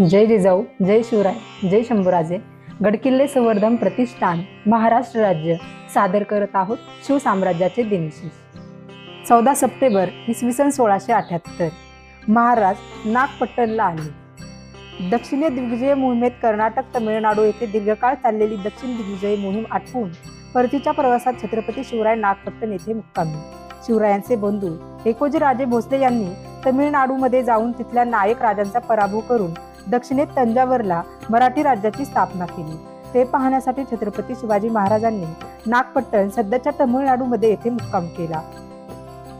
जय जिजाऊ जय शिवराय जय शंभूराजे. गडकिल्ले संवर्धन प्रतिष्ठान महाराष्ट्र राज्य. सादर करत आहोत शिवसाम्राज्याचे दिनविशेष चौदा सप्टेंबर इसवी सन सोळाशे अठ्याहत्तर. महाराज नागपट्टणला आले. दक्षिणे दिग्विजय मोहिमेत कर्नाटक तमिळनाडू येथे दीर्घकाळ चाललेली दक्षिण दिग्विजय मोहीम आटपून परतीच्या प्रवासात छत्रपती शिवराय नागपट्टण येथे मुक्कामी. शिवरायांचे बंधू एकोजी राजे भोसले यांनी तमिळनाडूमध्ये जाऊन तिथल्या नायक राजांचा पराभव करून दक्षिणेत तंजावरला मराठी राज्याची स्थापना केली. ते पाहण्यासाठी छत्रपती शिवाजी महाराजांनी नागपट्टण सध्याच्या तमिळनाडूमध्ये येथे मुक्काम केला.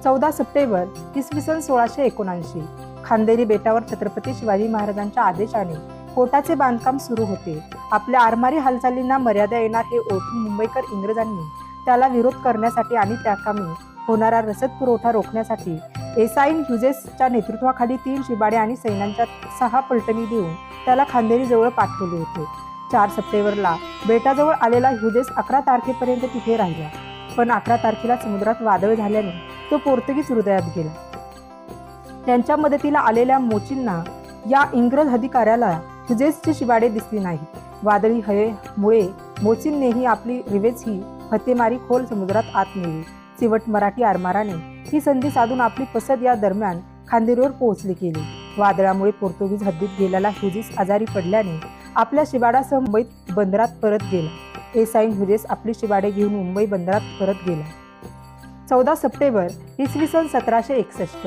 चौदा सप्टेंबर इसवी सन सोळाशे एकोणऐंशी खांदेरी बेटावर छत्रपती शिवाजी महाराजांच्या आदेशाने कोटाचे बांधकाम सुरू होते. आपल्या आरमारी हालचालींना मर्यादा येणार हे ओळखून मुंबईकर इंग्रजांनी त्याला विरोध करण्यासाठी आणि त्या कामी होणारा रसद पुरवठा रोखण्यासाठी एसाईन ह्युजेसच्या नेतृत्वाखाली तीन शिबाडे आणि सैन्यांच्या सहा पलटणी देऊन त्याला खांदेरीजवळ पाठवले होते. चार सप्टेंबरला बेटाजवळ आलेला ह्युजेस अकरा तारखेपर्यंत तिथे राहिला. पण अकरा तारखेला समुद्रात वादळ झाल्याने तो पोर्तुगीज हृदयात गेला. त्यांच्या मदतीला आलेल्या मोचींना या इंग्रज अधिकाऱ्याला ह्युजेसची शिबाडे दिसली नाही वादळी हवेमुळे मोचींनीही आपली रिवेज ही फतेमारी खोल समुद्रात आत नेली. चिवट मराठी आरमाराने ही संधी साधून आपली पसद या दरम्यान खांदेरीवर पोहोचली गेली. वादळामुळे पोर्तुगीज हद्दीत गेलेला ह्युजेस आजारी पडल्याने आपल्या शिवाडासह मुंबईत बंदरात परत गेला. एसाईन ह्युजेस आपली शिवाडे घेऊन मुंबई बंदरात परत गेला. चौदा सप्टेंबर इसवी सन सतराशे एकसष्ट.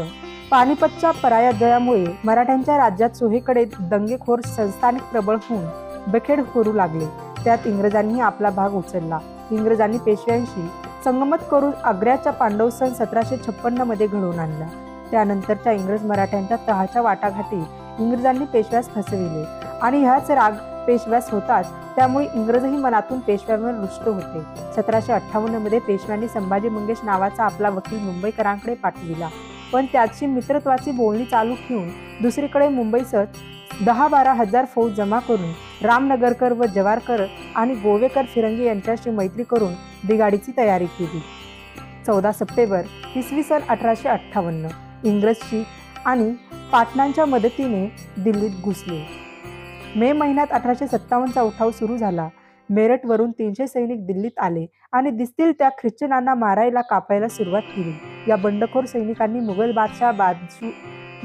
पानिपतच्या पराजयामुळे मराठ्यांच्या राज्यात सोहेकडे दंगेखोर संस्थानिक प्रबळ होऊन बखेड करू लागले. त्यात इंग्रजांनी आपला भाग उचलला. इंग्रजांनी पेशव्यांशी संगमत करून आग्र्याचा पांडव सन सतराशे छप्पन्नमध्ये घडवून आणला. त्यानंतरच्या इंग्रज मराठ्यांच्या तहाच्या वाटाघाटी इंग्रजांनी पेशव्यास फसविले. आणि ह्याच राग पेशव्यास होताच त्यामुळे इंग्रजही मनातून पेशव्यांवर रुष्ट होते. सतराशे अठ्ठावन्नमध्ये पेशव्यांनी संभाजी मंगेश नावाचा आपला वकील मुंबईकरांकडे पाठविला. पण त्याची मित्रत्वाची बोलणी चालू ठेवून दुसरीकडे मुंबईसह दहा बारा हजार फौज जमा करून रामनगरकर व जवारकर आणि गोवेकर फिरंगी यांच्याशी मैत्री करून बिगाडीची तयारी केली. चौदा सप्टेंबर इसवी सन अठराशे अठ्ठावन्न इंग्रजची आणि पाटणांच्या मदतीने दिल्लीत घुसले. मे महिन्यात अठराशे सत्तावन्नचा उठाव सुरू झाला. मेरठवरून तीनशे सैनिक दिल्लीत आले आणि दिसतील त्या ख्रिश्चनांना मारायला कापायला सुरुवात केली. या बंडखोर सैनिकांनी मुघल बादशाह बादशू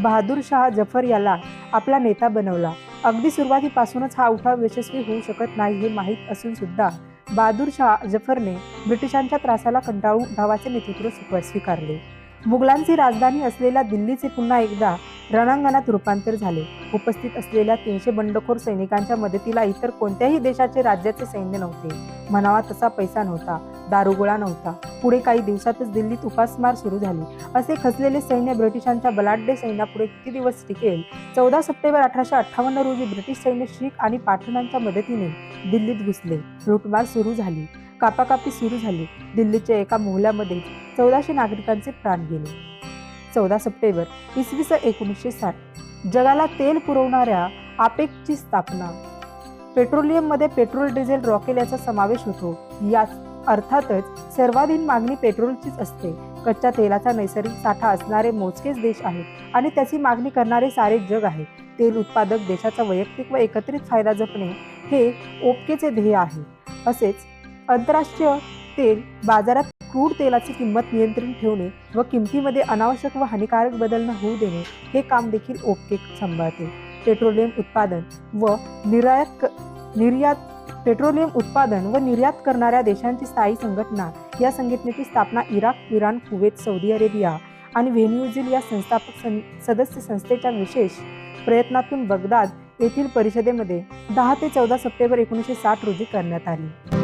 बहादूर शाह जफर याला आपला नेता बनवला. अगदी सुरुवातीपासूनच हा उठाव यशस्वी होऊ शकत नाही हे माहीत असून सुद्धा बहादूर शाह जफरने ब्रिटिशांच्या त्रासाला कंटाळून उठावाचे नेतृत्व स्वीकारले. मुघलांची राजधानी असलेल्या दिल्लीचे पुन्हा एकदा रणांगणात रूपांतर झाले. उपस्थित असलेल्या तीनशे बंडखोर सैनिकांच्या मदतीला इतर कोणत्याही देशाचे राज्याचे सैन्य नव्हते. म्हणावा तसा पैसा नव्हता. दारुगोळा नव्हता. पुढे काही दिवसातच दिल्लीत उपासमार सुरू झाली. असे खचलेले सैन्य ब्रिटिशांच्या बलाढ्य सैन्यापुढे किती दिवस टिकेल? चौदा सप्टेंबर अठराशे अठ्ठावन्न रोजी ब्रिटिश सैन्य शीख आणि पाठणांच्या मदतीने दिल्लीत घुसले. लुटमार सुरू झाली. कापाकापी सुरू झाली. दिल्लीच्या एका मोहल्यामध्ये चौदाशे नागरिकांचे प्राण गेले. चौदा सप्टेंबर इसवी सन एकोणीसशे साठ. जगाला तेल पुरवणाऱ्या आपेकची स्थापना. पेट्रोलियममध्ये पेट्रोल डिझेल रॉकेल याचा समावेश होतो. याच अर्थातच सर्वाधिक मागणी पेट्रोलचीच असते. कच्च्या तेलाचा नैसर्गिक साठा असणारे मोजकेच देश आहेत आणि त्याची मागणी करणारे सारे जग आहे. तेल उत्पादक देशाचा वैयक्तिक व एकत्रित फायदा जपणे हे ओपकेचे ध्येय आहे. असेच आंतरराष्ट्रीय तेल बाजारात क्रूड तेलाची किंमत नियंत्रण ठेवणे व किमतीमध्ये अनावश्यक व हानिकारक बदल न होऊ देणे हे काम देखील ओपके सांभाळते. पेट्रोलियम उत्पादन व निर्यात निर्यात पेट्रोलियम उत्पादन व निर्यात करणाऱ्या देशांची स्थायी संघटना या संघटनेची स्थापना Iraq Iran Kuwait Saudi Arabia आणि व्हेन्युझिल या संस्थापक सं- सदस्य संस्थेच्या विशेष प्रयत्नातून बगदाद येथील परिषदेमध्ये दहा ते चौदा सप्टेंबर एकोणीसशे साठ रोजी करण्यात आली.